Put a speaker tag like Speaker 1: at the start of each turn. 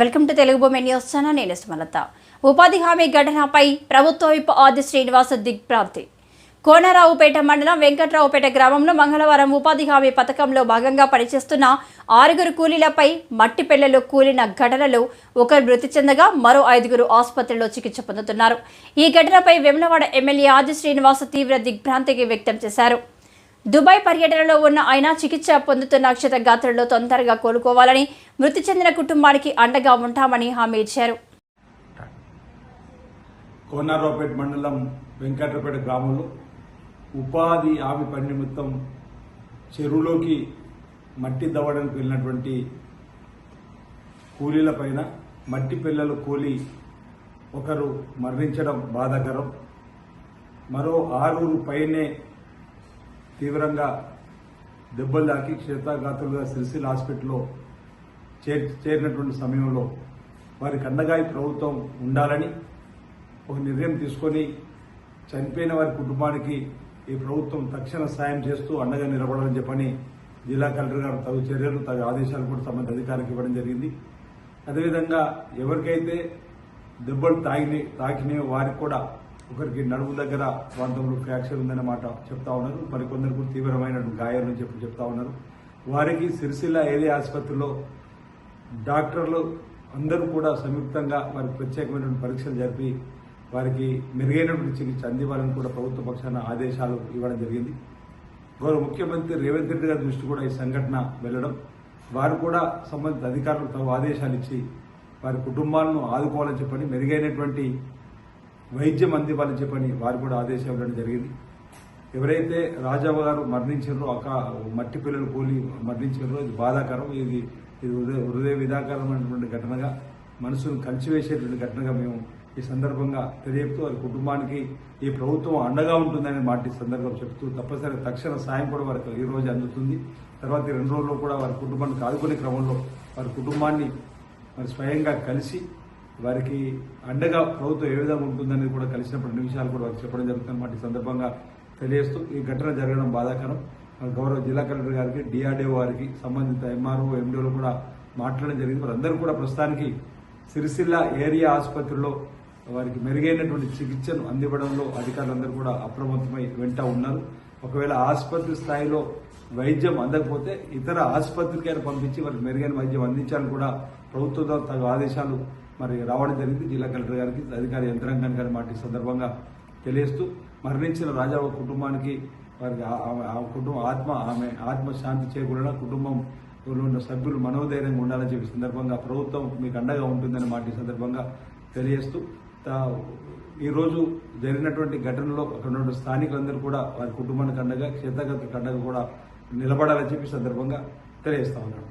Speaker 1: Welcome to Telugu భూమి news channel నేను సుమలత. ఉపాధి హామీ ఘటనపై ప్రభుత్వ విప్ ఆది శ్రీనివాస దిగ్భ్రాంతి కోనరావుపేట మండలం వెంకట్రావుపేట గ్రామంలో మంగళవారం ఉపాధి హామీ పథకంలో భాగంగా పనిచేస్తున్న ఆరుగురు కూలీలపై మట్టి పిల్లలు కూలిన ఘటనలో ఒకరు మృతి చెందగా మరో ఐదుగురు ఆసుపత్రిలో చికిత్స పొందుతున్నారు. ఈ ఘటనపై వెమ్లవాడ ఎమ్మెల్యే ఆది శ్రీనివాస తీవ్ర దిగ్భ్రాంతికి వ్యక్తం చేశారు. దుబాయ్ పర్యటనలో ఉన్న ఆయన చికిత్స పొందుతున్న క్షతగాత్రుల్లో తొందరగా కోలుకోవాలని మృతి చెందిన కుటుంబానికి అండగా ఉంటామని హామీ ఇచ్చారు.
Speaker 2: కోనారావుపేట మండలం వెంకటరపేట గ్రామంలో ఉపాధి హామీ పని నిమిత్తం చెరువులోకి మట్టి దవ్వడానికి వెళ్ళినటువంటి కూలీల పైన మట్టి పిల్లలు కూలి ఒకరు మరణించడం బాధాకరం. మరో ఆరుగురు పైనే తీవ్రంగా దెబ్బలు తాకి క్షేత్రఘాతులుగా సిరిసిల్ హాస్పిటల్లో చేర్ చేరినటువంటి సమయంలో వారికి అండగా ఈ ప్రభుత్వం ఉండాలని ఒక నిర్ణయం తీసుకొని చనిపోయిన వారి కుటుంబానికి ఈ ప్రభుత్వం తక్షణ సాయం చేస్తూ అండగా నిలబడాలని చెప్పని జిల్లా కలెక్టర్ గారు తగు చర్యలు తగు ఆదేశాలు కూడా సంబంధిత అధికారికి ఇవ్వడం జరిగింది. అదేవిధంగా ఎవరికైతే దెబ్బలు తాగి తాకినాయో వారికి కూడా ఒకరికి నడుము దగ్గర ప్రాంతంలో ఫ్రాక్చర్ ఉందన్నమాట చెప్తా ఉన్నారు. మరికొందరు తీవ్రమైన గాయాలని చెప్పి చెప్తా ఉన్నారు. వారికి సిరిసిల్ల ఏరియా ఆసుపత్రిలో డాక్టర్లు అందరూ కూడా సంయుక్తంగా వారికి ప్రత్యేకమైనటువంటి పరీక్షలు జరిపి వారికి మెరుగైనటువంటి చికిత్స అందివ్వాలని కూడా ప్రభుత్వ పక్షాన ఆదేశాలు ఇవ్వడం జరిగింది. గౌరవ ముఖ్యమంత్రి రేవంత్ రెడ్డి గారి దృష్టి కూడా ఈ సంఘటన వెళ్ళడం. వారు కూడా సంబంధిత అధికారులకు తమ ఆదేశాలు ఇచ్చి వారి కుటుంబాలను ఆదుకోవాలని చెప్పని మెరుగైనటువంటి వైద్యం అందివ్వాలని చెప్పని వారు కూడా ఆదేశం ఇవ్వడం జరిగింది. ఎవరైతే రాజావ గారు మరణించారో ఒక మట్టి పిల్లలు కూలి మరణించారో ఇది బాధాకరం. ఇది ఇది హృదయ హృదయ విధాకరమైనటువంటి ఘటనగా మనసును కలిసివేసేటువంటి ఘటనగా మేము ఈ సందర్భంగా తెలియపుతూ వారి కుటుంబానికి ఈ ప్రభుత్వం అండగా ఉంటుందని మాట ఈ చెప్తూ తప్పనిసరి తక్షణ సాయం కూడా వారికి ఈ రోజు అందుతుంది. తర్వాత ఈ రెండు రోజుల్లో కూడా వారి కుటుంబానికి ఆదుకునే క్రమంలో వారి కుటుంబాన్ని మరి స్వయంగా కలిసి వారికి అండగా ప్రభుత్వం ఏ విధంగా ఉంటుందనేది కూడా కలిసినప్పుడు నిమిషాలు కూడా వారికి చెప్పడం జరుగుతుందన్నమాట. ఈ సందర్భంగా తెలియజేస్తూ ఈ ఘటన జరగడం బాధాకరం. గౌరవ జిల్లా కలెక్టర్ గారికి డిఆర్డీఓ వారికి సంబంధిత ఎంఆర్ఓ ఎండిఓలు కూడా మాట్లాడడం జరిగింది. వారందరూ కూడా ప్రస్తుతానికి సిరిసిల్ల ఏరియా ఆసుపత్రిలో వారికి మెరుగైనటువంటి చికిత్సను అందివ్వడంలో అధికారులందరూ కూడా అప్రమత్తమై వెంట ఉన్నారు. ఒకవేళ ఆసుపత్రి స్థాయిలో వైద్యం అందకపోతే ఇతర ఆసుపత్రికైనా పంపించి వారికి మెరుగైన వైద్యం అందించాలని కూడా ప్రభుత్వం తగు ఆదేశాలు మరి రావడం జరిగింది. జిల్లా కలెక్టర్ గారికి అధికారి యంత్రాంగానికి గారి మాట సందర్భంగా తెలియస్తూ మరణించిన రాజా కుటుంబానికి వారికి ఆ- కుటుంబం ఆత్మ ఆమె ఆత్మ శాంతి చేకూరడం కుటుంబం ఉన్న సభ్యులు మనోధైర్యంగా ఉండాలని చెప్పి సందర్భంగా ప్రభుత్వం మీకు అండగా ఉంటుందని మాట సందర్భంగా తెలియజేస్తూ ఈరోజు జరిగినటువంటి ఘటనలో అక్కడ ఉన్న స్థానికులందరూ కూడా వారి కుటుంబానికి అండగా క్షేత్రగత అండగా కూడా నిలబడాలని చెప్పి సందర్భంగా తెలియజేస్తా ఉన్నాను